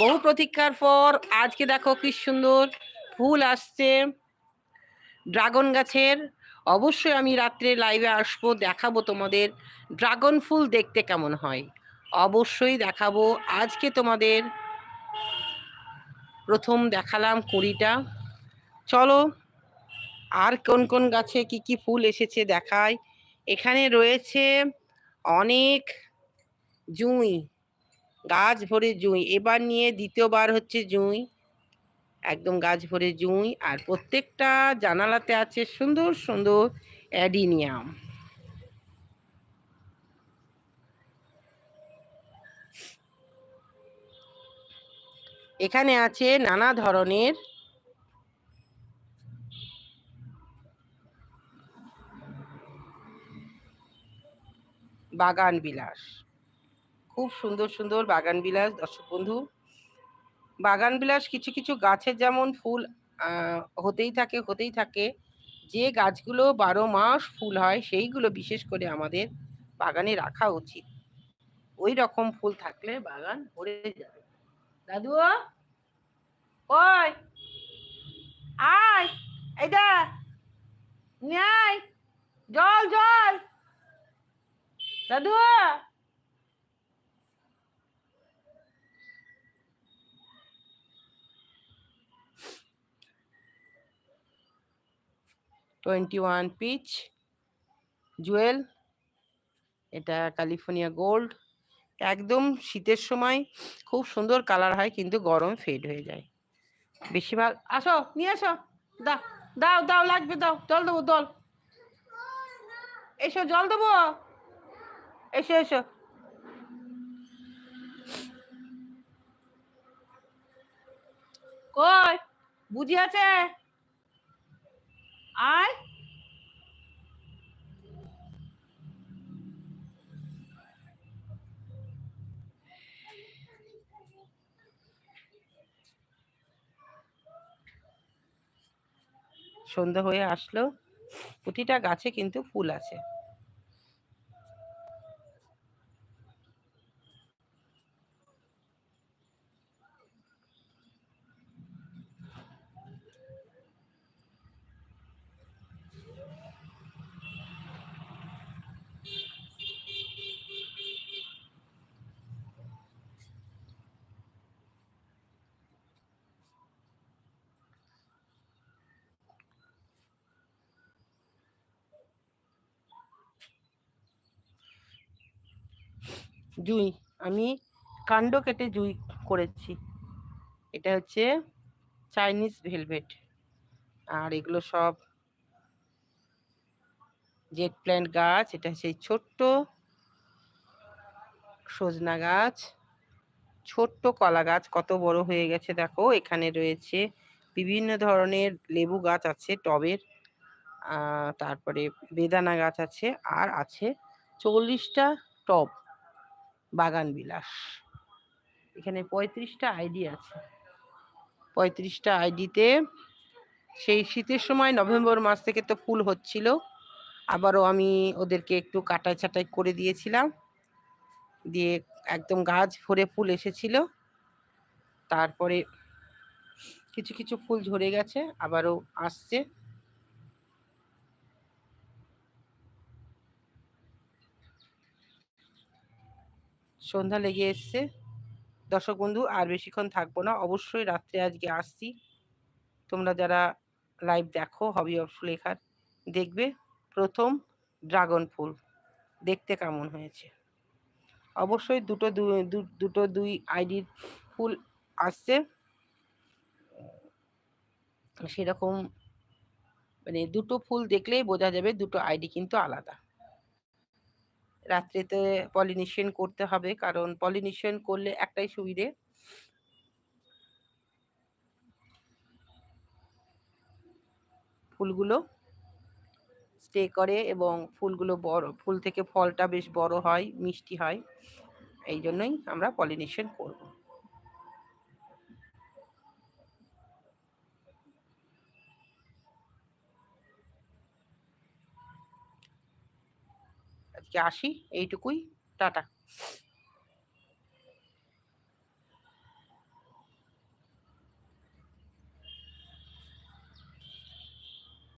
বহু প্রতীক্ষার পর আজকে দেখো কি সুন্দর ফুল আসছে। ড্রাগন গাছের। অবশ্যই আমি রাত্রে লাইভে আসব, দেখাবো তোমাদের ড্রাগন ফুল দেখতে কেমন হয়। অবশ্যই দেখাবো। আজকে তোমাদের প্রথম দেখালাম কুড়িটা। চলো, আর কোন কোন গাছে কি কি ফুল এসেছে দেখায় এখানে রয়েছে অনেক জুঁই। গাছ ভরে জুঁই। এবার নিয়ে দ্বিতীয়বার হচ্ছে জুঁই। একদম গাছ ভরে জুঁই। আর প্রত্যেকটা জানালাতে আছে সুন্দর সুন্দর অ্যাডিনিয়াম। এখানে আছে নানা ধরনের বাগান বিলাস। খুব সুন্দর সুন্দর বাগান বিলাস, দর্শক বন্ধু। বাগান বিলাস কিছু কিছু গাছের যেমন ফুল হতেই থাকে হতেই থাকে। যে গাছগুলো বারো মাস ফুল হয়, সেইগুলো বিশেষ করে আমাদের বাগানে রাখা উচিত। ওই রকম ফুল থাকলে বাগান ভরে যাবে। দাদু ওই আয়। জল জল। দাদু টোয়েন্টি ওয়ান পিচ জুয়েল এটা ক্যালিফোর্নিয়া গোল্ড একদম শীতের সময় খুব সুন্দর কালার হয়, কিন্তু গরম ফেড হয়ে যায়। বেশিরভাগ আসো, নিয়ে আসো। দাও দাও দাও, লাগবে, দাও, জল দেবো দল এসো, জল দেবো। এসো এসো। কই, বুঝি আছে? আয় সন্ধ্যা হয়ে আসলো। প্রতিটা গাছে কিন্তু ফুল আছে। জুই। আমি কাণ্ড কেটে জুই করেছি। এটা হচ্ছে চাইনিজ ভেলভেট। আর এগুলো সব জেট প্ল্যান্ট গাছ। এটা সেই ছোট্ট সজনা গাছ। ছোট্ট কলা গাছ। কত বড় হয়ে গেছে দেখো। এখানে রয়েছে বিভিন্ন ধরনের লেবু গাছ আছে টবের। তারপরে বেদানা গাছ আছে। আর আছে চল্লিশটা টব। বাগান বিলাস এখানে পঁয়ত্রিশটা আইডি আছে। পঁয়ত্রিশটা আইডিতে সেই শীতের সময় নভেম্বর মাস থেকে তো ফুল হচ্ছিল। আবারও আমি ওদেরকে একটু কাটাই ছাটাই করে দিয়েছিলাম। দিয়ে একদম গাছ ভরে ফুল এসেছিল। তারপরে কিছু কিছু ফুল ঝরে গেছে, আবারও আসছে। সন্ধ্যা লেগে এসছে। দর্শক বন্ধু, আর বেশিক্ষণ থাকব না। অবশ্যই রাত্রে আজকে আসছি। তোমরা যারা লাইভ দেখো হবি অফ লেখার দেখবে প্রথম ড্রাগন ফুল দেখতে কেমন হয়েছে? অবশ্যই দুটো দুটো দুই আইডির ফুল আসছে। সেরকম মানে দুটো ফুল দেখলেই বোঝা যাবে দুটো আইডি কিন্তু আলাদা। রাত্রেতে পলিনেশন করতে হবে। কারণ পলিনেশন করলে একটাই সুবিধে। ফুলগুলো স্টে করে এবং ফুলগুলো বড়, ফুল থেকে ফলটা বেশ বড় হয়, মিষ্টি হয়। এই জন্যই আমরা পলিনেশন করব। আজকে আসি এইটুকুই টাটা।